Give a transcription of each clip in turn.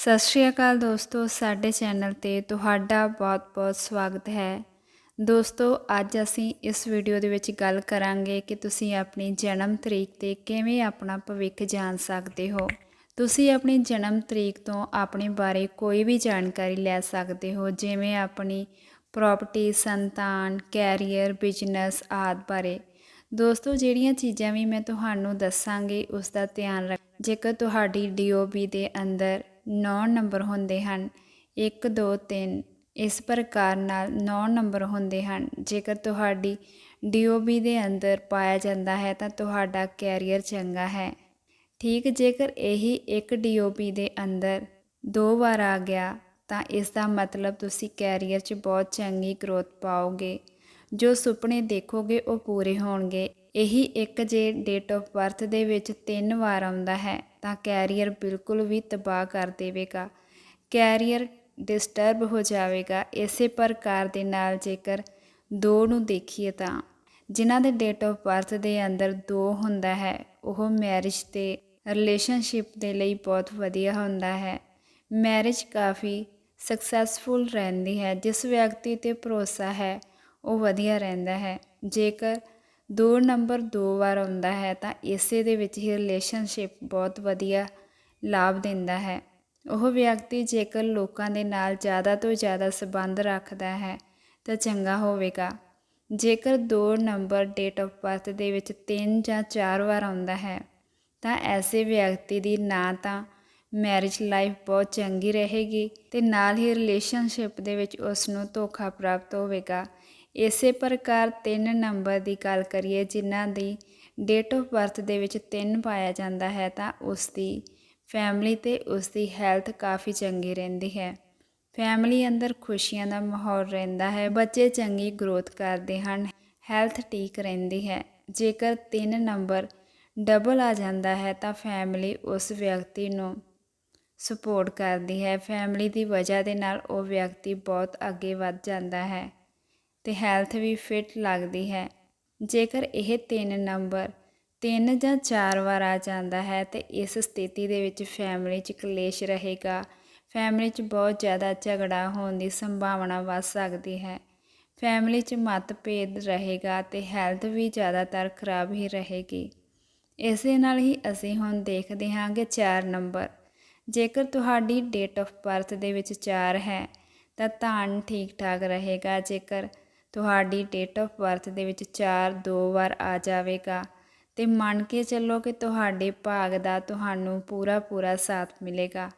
ਸਤਿ ਸ਼੍ਰੀ ਅਕਾਲ ਦੋਸਤੋ, ਸਾਡੇ ਚੈਨਲ ਤੇ ਤੁਹਾਡਾ ਬਹੁਤ-ਬਹੁਤ ਸਵਾਗਤ ਹੈ। ਦੋਸਤੋ, ਅੱਜ ਅਸੀਂ ਇਸ ਵੀਡੀਓ ਦੇ ਵਿੱਚ ਗੱਲ ਕਰਾਂਗੇ ਕਿ ਤੁਸੀਂ ਆਪਣੀ ਜਨਮ ਤਰੀਕ ਤੇ ਕਿਵੇਂ ਆਪਣਾ ਭਵਿੱਖ ਜਾਣ ਸਕਦੇ ਹੋ। ਤੁਸੀਂ ਆਪਣੀ ਜਨਮ ਤਰੀਕ ਤੋਂ ਆਪਣੇ ਬਾਰੇ ਕੋਈ ਵੀ ਜਾਣਕਾਰੀ ਲੈ ਸਕਦੇ ਹੋ, ਜਿਵੇਂ ਆਪਣੀ ਪ੍ਰਾਪਰਟੀ ਸੰਤਾਨ ਕੈਰੀਅਰ ਬਿਜ਼ਨਸ ਆਦਿ ਬਾਰੇ। ਦੋਸਤੋ, ਜਿਹੜੀਆਂ ਚੀਜ਼ਾਂ ਵੀ ਮੈਂ ਤੁਹਾਨੂੰ ਦੱਸਾਂਗੀ ਉਸ ਦਾ ਧਿਆਨ ਰੱਖ ਜੇਕਰ ਤੁਹਾਡੀ ਡੀਓਬੀ ਦੇ ਅੰਦਰ 9 ਨੰਬਰ ਹੁੰਦੇ ਹਨ। 1 2 3 ਇਸ ਪ੍ਰਕਾਰ ਨਾਲ 9 ਨੰਬਰ ਹੁੰਦੇ ਹਨ। ਜੇਕਰ ਤੁਹਾਡੀ ਡੀਓਬੀ ਦੇ ਅੰਦਰ ਪਾਇਆ ਜਾਂਦਾ ਹੈ ਤਾਂ ਤੁਹਾਡਾ ਕੈਰੀਅਰ ਚੰਗਾ ਹੈ। ਠੀਕ, ਜੇਕਰ ਇਹੀ ਇੱਕ ਡੀਓਬੀ ਦੇ ਅੰਦਰ ਦੋ ਵਾਰ ਆ ਗਿਆ, ਤਾਂ ਇਸ ਦਾ ਮਤਲਬ ਤੁਸੀਂ ਕੈਰੀਅਰ 'ਚ ਬਹੁਤ ਚੰਗੀ ਗਰੋਥ ਪਾਓਗੇ। ਜੋ ਸੁਪਨੇ ਦੇਖੋਗੇ ਉਹ ਪੂਰੇ ਹੋਣਗੇ। ਇਹੀ ਇੱਕ ਜੇ ਡੇਟ ਆਫ ਬਰਥ ਦੇ ਵਿੱਚ ਤਿੰਨ ਵਾਰ ਆਉਂਦਾ ਹੈ। ਤਾਂ ਕੈਰੀਅਰ ਬਿਲਕੁਲ ਵੀ ਤਬਾਹ ਕਰ ਦੇਵੇਗਾ। ਕੈਰੀਅਰ ਡਿਸਟਰਬ ਹੋ ਜਾਵੇਗਾ। ਇਸੇ ਪ੍ਰਕਾਰ ਦੇ ਨਾਲ ਜੇਕਰ ਦੋ ਨੂੰ ਦੇਖੀਏ ਤਾਂ ਜਿਨ੍ਹਾਂ ਦੇ ਡੇਟ ਆਫ ਬਰਥ ਦੇ ਅੰਦਰ ਦੋ ਹੁੰਦਾ ਹੈ, ਉਹ ਮੈਰਿਜ ਤੇ ਰਿਲੇਸ਼ਨਸ਼ਿਪ ਦੇ ਲਈ ਬਹੁਤ ਵਧੀਆ ਹੁੰਦਾ ਹੈ। ਮੈਰਿਜ ਕਾਫੀ ਸਕਸੈਸਫੁਲ ਰਹਿੰਦੀ ਹੈ। ਜਿਸ ਵਿਅਕਤੀ ਤੇ ਭਰੋਸਾ ਹੈ, ਉਹ ਵਧੀਆ ਰਹਿੰਦਾ ਹੈ। ਜੇਕਰ ਦੋ ਨੰਬਰ ਦੋ ਵਾਰ ਆਉਂਦਾ ਹੈ ਤਾਂ ਇਸੇ ਦੇ ਵਿੱਚ ਹੀ ਰਿਲੇਸ਼ਨਸ਼ਿਪ ਬਹੁਤ ਵਧੀਆ ਲਾਭ ਦਿੰਦਾ ਹੈ। ਉਹ ਵਿਅਕਤੀ ਜੇਕਰ ਲੋਕਾਂ ਦੇ ਨਾਲ ਜ਼ਿਆਦਾ ਤੋਂ ਜ਼ਿਆਦਾ ਸਬੰਧ ਰੱਖਦਾ ਹੈ ਤਾਂ ਚੰਗਾ ਹੋਵੇਗਾ। ਜੇਕਰ ਦੋ ਨੰਬਰ ਡੇਟ ਆਫ ਬਰਥ ਦੇ ਵਿੱਚ ਤਿੰਨ ਜਾਂ ਚਾਰ ਵਾਰ ਆਉਂਦਾ ਹੈ ਤਾਂ ਐਸੇ ਵਿਅਕਤੀ ਦੀ ਨਾ ਤਾਂ ਮੈਰਿਜ ਲਾਈਫ ਬਹੁਤ ਚੰਗੀ ਰਹੇਗੀ ਤੇ ਨਾਲ ਹੀ ਰਿਲੇਸ਼ਨਸ਼ਿਪ ਦੇ ਵਿੱਚ ਉਸ ਨੂੰ ਧੋਖਾ ਪ੍ਰਾਪਤ ਹੋਵੇਗਾ। ਇਸੇ ਪ੍ਰਕਾਰ 3 ਨੰਬਰ ਦੀ ਗੱਲ ਕਰੀਏ ਜਿਨ੍ਹਾਂ ਦੀ ਡੇਟ ਆਫ ਬਰਥ ਦੇ ਵਿੱਚ 3 ਪਾਇਆ ਜਾਂਦਾ ਹੈ ਤਾਂ ਉਸ ਦੀ ਫੈਮਿਲੀ ਤੇ ਉਸ ਦੀ ਹੈਲਥ ਕਾਫੀ ਚੰਗੀ ਰਹਿੰਦੀ ਹੈ। ਫੈਮਿਲੀ ਅੰਦਰ ਖੁਸ਼ੀਆਂ ਦਾ ਮਾਹੌਲ ਰਹਿੰਦਾ ਹੈ, ਬੱਚੇ ਚੰਗੀ ਗਰੋਥ ਕਰਦੇ ਹਨ ਹੈਲਥ ਠੀਕ ਰਹਿੰਦੀ ਹੈ। ਜੇਕਰ 3 ਨੰਬਰ ਡਬਲ ਆ ਜਾਂਦਾ ਹੈ ਤਾਂ ਫੈਮਿਲੀ ਉਸ ਵਿਅਕਤੀ ਨੂੰ ਸਪੋਰਟ ਕਰਦੀ ਹੈ। ਫੈਮਿਲੀ ਦੀ ਵਜ੍ਹਾ ਦੇ ਨਾਲ ਉਹ ਵਿਅਕਤੀ ਬਹੁਤ ਅੱਗੇ ਵੱਧ ਜਾਂਦਾ ਹੈ। ਤੇ ਹੈਲਥ ਵੀ ਫਿਟ ਲੱਗਦੀ ਹੈ। ਜੇਕਰ ਇਹ ਤਿੰਨ ਨੰਬਰ ਤਿੰਨ ਜਾਂ ਚਾਰ ਵਾਰ ਆ ਜਾਂਦਾ ਹੈ, ਤੇ ਇਸ ਸਥਿਤੀ ਦੇ ਵਿੱਚ ਫੈਮਿਲੀ 'ਚ ਕਲੇਸ਼ ਰਹੇਗਾ। ਫੈਮਿਲੀ 'ਚ ਬਹੁਤ ਜ਼ਿਆਦਾ ਝਗੜਾ ਹੋਣ ਦੀ ਸੰਭਾਵਨਾ ਵੱਧ ਸਕਦੀ ਹੈ। ਫੈਮਿਲੀ 'ਚ ਮਤਭੇਦ ਰਹੇਗਾ ਤੇ ਹੈਲਥ ਵੀ ਜ਼ਿਆਦਾਤਰ ਖਰਾਬ ਹੀ ਰਹੇਗੀ। ਇਸੇ ਨਾਲ ਹੀ ਅਸੀਂ ਹੁਣ ਦੇਖਦੇ ਹਾਂ ਕਿ 4 ਨੰਬਰ ਜੇਕਰ ਤੁਹਾਡੀ ਡੇਟ ਆਫ ਬਰਥ ਦੇ ਵਿੱਚ 4 ਹੈ, ਤਾਂ ਧਨ ਠੀਕ ਠਾਕ ਰਹੇਗਾ। ਜੇਕਰ ਤੁਹਾਡੀ ਡੇਟ ਆਫ ਬਰਥ ਦੇ ਵਿੱਚ 4 ਦੋ ਵਾਰ ਆ ਜਾਵੇਗਾ। ਤੇ ਮੰਨ ਕੇ ਚੱਲੋ ਕਿ ਤੁਹਾਡੇ ਭਾਗ ਦਾ ਤੁਹਾਨੂੰ ਪੂਰਾ ਪੂਰਾ ਸਾਥ ਮਿਲੇਗਾ।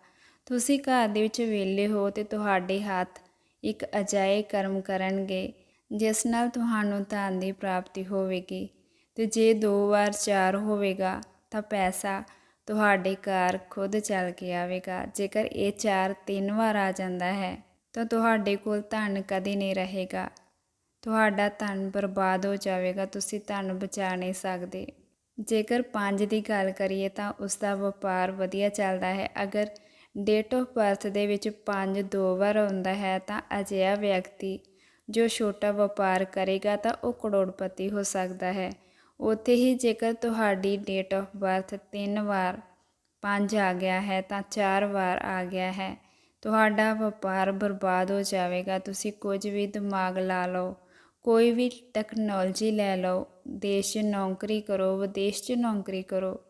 ਤੁਸੀਂ ਘਰ ਦੇ ਵਿੱਚ ਵਿਹਲੇ ਹੋ ਤੇ ਤੁਹਾਡੇ ਹੱਥ ਇੱਕ ਅਜਾਏ ਕਰਮ ਕਰਨਗੇ, ਜਿਸ ਨਾਲ ਤੁਹਾਨੂੰ ਧਨ ਦੀ ਪ੍ਰਾਪਤੀ ਹੋਵੇਗੀ। ਤੇ ਜੇ ਦੋ ਵਾਰ ਚਾਰ ਹੋਵੇਗਾ, ਤਾਂ ਪੈਸਾ ਤੁਹਾਡੇ ਘਰ ਖੁਦ ਚੱਲ ਕੇ ਆਵੇਗਾ। ਜੇਕਰ ਇਹ ਚਾਰ ਤਿੰਨ ਵਾਰ ਆ ਜਾਂਦਾ ਹੈ, ਤਾਂ ਤੁਹਾਡੇ ਕੋਲ ਧਨ ਕਦੇ ਨਹੀਂ ਰਹੇਗਾ। ਤੁਹਾਡਾ ਧਨ ਬਰਬਾਦ ਹੋ ਜਾਵੇਗਾ, ਤੁਸੀਂ ਧਨ ਬਚਾ ਨਹੀਂ ਸਕਦੇ। ਜੇਕਰ 5 ਦੀ ਗੱਲ ਕਰੀਏ ਤਾਂ ਉਸ ਦਾ ਵਪਾਰ ਵਧੀਆ ਚੱਲਦਾ ਹੈ। ਅਗਰ ਡੇਟ ਆਫ ਬਰਥ ਦੇ ਵਿੱਚ 5 ਦੋ ਵਾਰ ਆਉਂਦਾ ਹੈ ਤਾਂ ਅਜਿਹਾ ਵਿਅਕਤੀ ਜੋ ਛੋਟਾ ਵਪਾਰ ਕਰੇਗਾ ਤਾਂ ਉਹ ਕਰੋੜਪਤੀ ਹੋ ਸਕਦਾ ਹੈ। ਉੱਥੇ ਹੀ ਜੇਕਰ ਤੁਹਾਡੀ ਡੇਟ ਆਫ ਬਰਥ ਤਿੰਨ ਵਾਰ 5 ਆ ਗਿਆ ਹੈ ਤਾਂ ਚਾਰ ਵਾਰ ਆ ਗਿਆ ਹੈ। ਤੁਹਾਡਾ ਵਪਾਰ ਬਰਬਾਦ ਹੋ ਜਾਵੇਗਾ। ਤੁਸੀਂ ਕੁਝ ਵੀ ਦਿਮਾਗ ਲਾ ਲਓ। ਕੋਈ ਵੀ ਟੈਕਨੋਲੋਜੀ ਲੈ ਲਓ, ਦੇਸ਼ 'ਚ ਨੌਕਰੀ ਕਰੋ, ਵਿਦੇਸ਼ 'ਚ ਨੌਕਰੀ ਕਰੋ,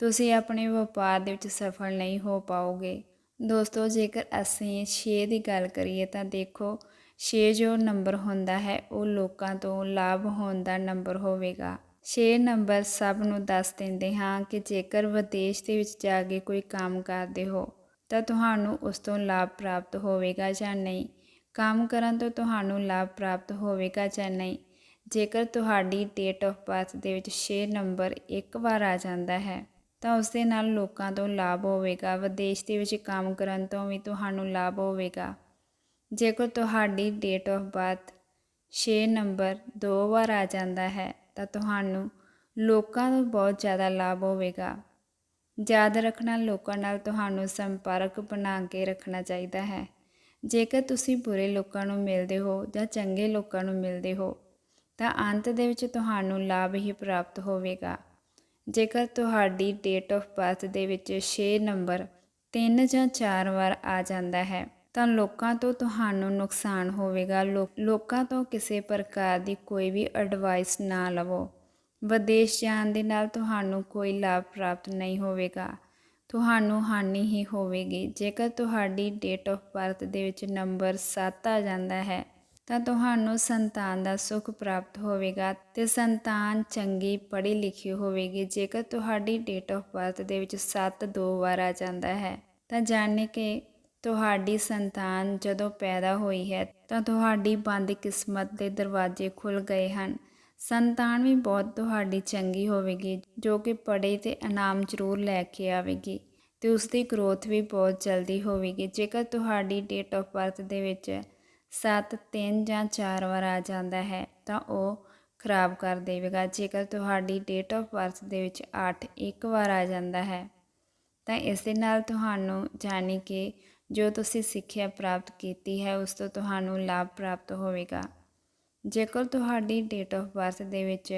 ਤੁਸੀਂ ਆਪਣੇ ਵਪਾਰ ਦੇ ਵਿੱਚ ਸਫਲ ਨਹੀਂ ਹੋ ਪਾਓਗੇ। ਦੋਸਤੋ, ਜੇਕਰ ਅਸੀਂ 6 ਦੀ ਗੱਲ ਕਰੀਏ ਤਾਂ ਦੇਖੋ 6 ਜੋ ਨੰਬਰ ਹੁੰਦਾ ਹੈ, ਉਹ ਲੋਕਾਂ ਤੋਂ ਲਾਭ ਹੋਣ ਦਾ ਨੰਬਰ ਹੋਵੇਗਾ। 6 ਨੰਬਰ ਸਭ ਨੂੰ ਦੱਸ ਦਿੰਦੇ ਹਾਂ ਕਿ ਜੇਕਰ ਵਿਦੇਸ਼ ਦੇ ਵਿੱਚ ਜਾ ਕੇ ਕੋਈ ਕੰਮ ਕਰਦੇ ਹੋ, ਤਾਂ ਤੁਹਾਨੂੰ ਉਸ ਤੋਂ ਲਾਭ ਪ੍ਰਾਪਤ ਹੋਵੇਗਾ ਜਾਂ ਨਹੀਂ। ਕੰਮ ਕਰਨ ਤੋਂ ਤੁਹਾਨੂੰ ਲਾਭ ਪ੍ਰਾਪਤ ਹੋਵੇਗਾ ਜਾਂ ਨਹੀਂ। ਜੇਕਰ ਤੁਹਾਡੀ ਡੇਟ ਆਫ ਬਰਥ ਦੇ ਵਿੱਚ 6 ਨੰਬਰ ਇੱਕ ਵਾਰ ਆ ਜਾਂਦਾ ਹੈ, ਤਾਂ ਉਸ ਦੇ ਨਾਲ ਲੋਕਾਂ ਤੋਂ ਲਾਭ ਹੋਵੇਗਾ। ਵਿਦੇਸ਼ ਦੇ ਵਿੱਚ ਕੰਮ ਕਰਨ ਤੋਂ ਵੀ ਤੁਹਾਨੂੰ ਲਾਭ ਹੋਵੇਗਾ। ਜੇਕਰ ਤੁਹਾਡੀ ਡੇਟ ਆਫ ਬਰਥ 6 ਨੰਬਰ ਦੋ ਵਾਰ ਆ ਜਾਂਦਾ ਹੈ, ਤਾਂ ਤੁਹਾਨੂੰ ਲੋਕਾਂ ਤੋਂ ਬਹੁਤ ਜ਼ਿਆਦਾ ਲਾਭ ਹੋਵੇਗਾ। ਯਾਦ ਰੱਖਣਾ, ਲੋਕਾਂ ਨਾਲ ਤੁਹਾਨੂੰ ਸੰਪਰਕ ਬਣਾ ਕੇ ਰੱਖਣਾ ਚਾਹੀਦਾ ਹੈ। ਜੇਕਰ ਤੁਸੀਂ ਬੁਰੇ ਲੋਕਾਂ ਨੂੰ ਮਿਲਦੇ ਹੋ ਜਾਂ ਚੰਗੇ ਲੋਕਾਂ ਨੂੰ ਮਿਲਦੇ ਹੋ, ਤਾਂ ਅੰਤ ਦੇ ਵਿੱਚ ਤੁਹਾਨੂੰ ਲਾਭ ਹੀ ਪ੍ਰਾਪਤ ਹੋਵੇਗਾ। ਜੇਕਰ ਤੁਹਾਡੀ ਡੇਟ ਆਫ ਬਰਥ ਦੇ ਵਿੱਚ 6 ਨੰਬਰ ਤਿੰਨ ਜਾਂ ਚਾਰ ਵਾਰ ਆ ਜਾਂਦਾ ਹੈ, ਤਾਂ ਲੋਕਾਂ ਤੋਂ ਤੁਹਾਨੂੰ ਨੁਕਸਾਨ ਹੋਵੇਗਾ। ਲੋਕਾਂ ਤੋਂ ਕਿਸੇ ਪ੍ਰਕਾਰ ਦੀ ਕੋਈ ਵੀ ਐਡਵਾਈਸ ਨਾ ਲਵੋ। ਵਿਦੇਸ਼ ਜਾਣ ਦੇ ਨਾਲ ਤੁਹਾਨੂੰ ਕੋਈ ਲਾਭ ਪ੍ਰਾਪਤ ਨਹੀਂ ਹੋਵੇਗਾ। ਤੁਹਾਨੂੰ ਹਾਨੀ ਹੀ ਹੋਵੇਗੀ। ਜੇਕਰ ਤੁਹਾਡੀ ਡੇਟ ਆਫ ਬਰਥ ਦੇ ਵਿੱਚ ਨੰਬਰ 7 ਆ ਜਾਂਦਾ ਹੈ, ਤਾਂ ਤੁਹਾਨੂੰ ਸੰਤਾਨ ਦਾ ਸੁਖ ਪ੍ਰਾਪਤ ਹੋਵੇਗਾ ਤੇ ਸੰਤਾਨ ਚੰਗੀ ਪੜ੍ਹੀ ਲਿਖੀ ਹੋਵੇਗੀ। ਜੇਕਰ ਤੁਹਾਡੀ ਡੇਟ ਆਫ ਬਰਥ ਦੇ ਵਿੱਚ 7 ਦੋ ਵਾਰ ਆ ਜਾਂਦਾ ਹੈ, ਤਾਂ ਜਾਣੇ ਕਿ ਤੁਹਾਡੀ ਸੰਤਾਨ ਜਦੋਂ ਪੈਦਾ ਹੋਈ ਹੈ, ਤਾਂ ਤੁਹਾਡੀ ਬੰਦ ਕਿਸਮਤ ਦੇ ਦਰਵਾਜ਼ੇ ਖੁੱਲ ਗਏ ਹਨ। ਸੰਤਾਨ ਵੀ ਬਹੁਤ ਤੁਹਾਡੀ ਚੰਗੀ ਹੋਵੇਗੀ, ਜੋ ਕਿ ਪੜ੍ਹੇ ਤੇ ਇਨਾਮ ਜ਼ਰੂਰ ਲੈ ਕੇ ਆਵੇਗੀ ਤੇ ਉਸ ਦੀ ਗਰੋਥ ਵੀ ਬਹੁਤ ਜਲਦੀ ਹੋਵੇਗੀ। ਜੇਕਰ ਤੁਹਾਡੀ ਡੇਟ ਆਫ ਬਰਥ ਦੇ ਵਿੱਚ 7 3 ਜਾਂ 4 ਵਾਰ ਆ ਜਾਂਦਾ ਹੈ, ਤਾਂ ਉਹ ਖਰਾਬ ਕਰ ਦੇਵੇਗਾ। ਜੇਕਰ ਤੁਹਾਡੀ ਡੇਟ ਆਫ ਬਰਥ ਦੇ ਵਿੱਚ 8 ਇੱਕ ਵਾਰ ਆ ਜਾਂਦਾ ਹੈ, ਤਾਂ ਇਸ ਦੇ ਨਾਲ ਤੁਹਾਨੂੰ ਜਾਣੀ ਕਿ ਜੋ ਤੁਸੀਂ ਸਿੱਖਿਆ ਪ੍ਰਾਪਤ ਕੀਤੀ ਹੈ, ਉਸ ਤੋਂ ਤੁਹਾਨੂੰ ਲਾਭ ਪ੍ਰਾਪਤ ਹੋਵੇਗਾ। ਜੇਕਰ ਤੁਹਾਡੀ ਡੇਟ ਆਫ ਬਰਥ ਦੇ ਵਿੱਚ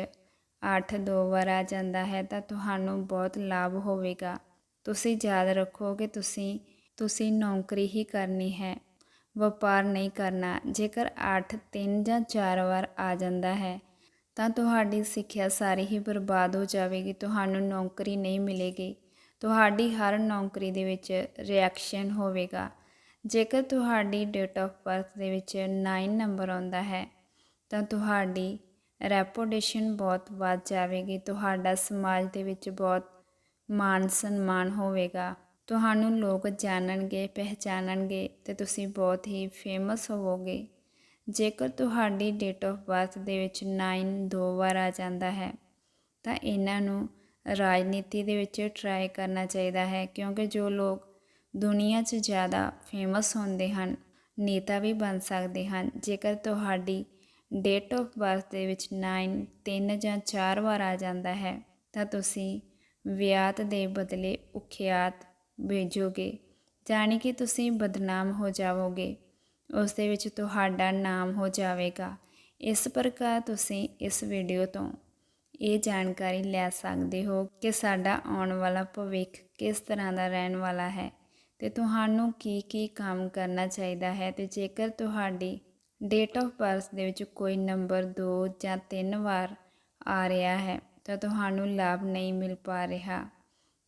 8 ਦੋ ਵਾਰ ਆ ਜਾਂਦਾ ਹੈ, ਤਾਂ ਤੁਹਾਨੂੰ ਬਹੁਤ ਲਾਭ ਹੋਵੇਗਾ। ਤੁਸੀਂ ਯਾਦ ਰੱਖੋ ਕਿ ਤੁਸੀਂ ਤੁਸੀਂ ਨੌਕਰੀ ਹੀ ਕਰਨੀ ਹੈ, ਵਪਾਰ ਨਹੀਂ ਕਰਨਾ। ਜੇਕਰ 8 3 ਜਾਂ 4 ਵਾਰ ਆ ਜਾਂਦਾ ਹੈ, ਤਾਂ ਤੁਹਾਡੀ ਸਿੱਖਿਆ ਸਾਰੀ ਹੀ ਬਰਬਾਦ ਹੋ ਜਾਵੇਗੀ, ਤੁਹਾਨੂੰ ਨੌਕਰੀ ਨਹੀਂ ਮਿਲੇਗੀ। ਤੁਹਾਡੀ ਹਰ ਨੌਕਰੀ ਦੇ ਵਿੱਚ ਰਿਐਕਸ਼ਨ ਹੋਵੇਗਾ। ਜੇਕਰ ਤੁਹਾਡੀ ਡੇਟ ਆਫ ਬਰਥ ਦੇ ਵਿੱਚ 9 ਨੰਬਰ ਆਉਂਦਾ ਹੈ ਤਾਂ ਤੁਹਾਡੀ ਰੈਪੂਟੇਸ਼ਨ ਬਹੁਤ ਵੱਧ ਜਾਵੇਗੀ, ਤੁਹਾਡਾ ਸਮਾਜ ਦੇ ਵਿੱਚ ਬਹੁਤ ਮਾਨ ਸਨਮਾਨ ਹੋਵੇਗਾ। ਤੁਹਾਨੂੰ ਲੋਕ ਜਾਣਨਗੇ ਪਹਿਚਾਨਣਗੇ ਤੇ ਤੁਸੀਂ ਬਹੁਤ ਹੀ ਫੇਮਸ ਹੋਵੋਗੇ। ਜੇਕਰ ਤੁਹਾਡੀ ਡੇਟ ਆਫ ਬਰਥ ਦੇ ਵਿੱਚ 9 ਦੋ ਵਾਰ ਆ ਜਾਂਦਾ ਹੈ, ਤਾਂ ਇਹਨਾਂ ਨੂੰ ਰਾਜਨੀਤੀ ਦੇ ਵਿੱਚ ਟਰਾਈ ਕਰਨਾ ਚਾਹੀਦਾ ਹੈ, ਕਿਉਂਕਿ ਜੋ ਲੋਕ ਦੁਨੀਆ 'ਚ ਜ਼ਿਆਦਾ ਫੇਮਸ ਹੁੰਦੇ ਹਨ, ਨੇਤਾ ਵੀ ਬਣ ਸਕਦੇ ਹਨ। ਜੇਕਰ ਤੁਹਾਡੀ ਡੇਟ ਆਫ ਬਰਥ ਦੇ ਵਿੱਚ 9 3 ਜਾਂ ਚਾਰ ਵਾਰ ਆ ਜਾਂਦਾ ਹੈ, ਤਾਂ ਤੁਸੀਂ ਵਿਆਤ ਦੇ ਬਦਲੇ ਉਖਿਆਤ ਭੇਜੋਗੇ, ਜਾਣੀ ਕਿ ਤੁਸੀਂ ਬਦਨਾਮ ਹੋ ਜਾਵੋਗੇ, ਉਸ ਦੇ ਵਿੱਚ ਤੁਹਾਡਾ ਨਾਮ ਹੋ ਜਾਵੇਗਾ। ਇਸ ਪ੍ਰਕਾਰ ਤੁਸੀਂ ਇਸ ਵੀਡੀਓ ਤੋਂ ਇਹ ਜਾਣਕਾਰੀ ਲੈ ਸਕਦੇ ਹੋ ਕਿ ਸਾਡਾ ਆਉਣ ਵਾਲਾ ਭਵਿੱਖ ਕਿਸ ਤਰ੍ਹਾਂ ਦਾ ਰਹਿਣ ਵਾਲਾ ਹੈ ਤੇ ਤੁਹਾਨੂੰ ਕੀ ਕੀ ਕੰਮ ਕਰਨਾ ਚਾਹੀਦਾ ਹੈ ਤੇ ਜੇਕਰ ਤੁਹਾਡੀ ਡੇਟ ਆਫ ਬਰਥ ਦੇ ਵਿੱਚ ਕੋਈ ਨੰਬਰ 2 ਜਾਂ 3 ਵਾਰ ਆ ਰਿਹਾ ਹੈ ਤਾਂ ਤੁਹਾਨੂੰ ਲਾਭ ਨਹੀਂ ਮਿਲ ਪਾ ਰਿਹਾ।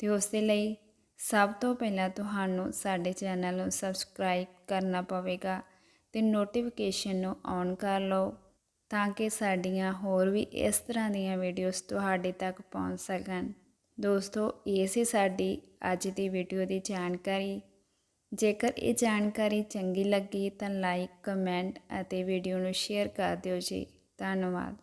ਤੇ ਉਸ ਦੇ ਲਈ ਸਭ ਤੋਂ ਪਹਿਲਾਂ ਤੁਹਾਨੂੰ ਸਾਡੇ ਚੈਨਲ ਨੂੰ ਸਬਸਕ੍ਰਾਈਬ ਕਰਨਾ ਪਵੇਗਾ ਤੇ ਨੋਟੀਫਿਕੇਸ਼ਨ ਨੂੰ ਔਨ ਕਰ ਲਓ ਤਾਂ ਕਿ ਸਾਡੀਆਂ ਹੋਰ ਵੀ ਇਸ ਤਰ੍ਹਾਂ ਦੀਆਂ ਵੀਡੀਓਜ਼ ਤੁਹਾਡੇ ਤੱਕ ਪਹੁੰਚ ਸਕਣ। ਦੋਸਤੋ, ਇਹ ਸੀ ਸਾਡੀ ਅੱਜ ਦੀ ਵੀਡੀਓ ਦੀ ਜਾਣਕਾਰੀ। ਜੇਕਰ ਇਹ ਜਾਣਕਾਰੀ ਚੰਗੀ ਲੱਗੀ ਤਾਂ ਲਾਈਕ, ਕਮੈਂਟ ਅਤੇ ਵੀਡੀਓ ਨੂੰ ਸ਼ੇਅਰ ਕਰ ਦਿਓ ਜੀ। ਧੰਨਵਾਦ।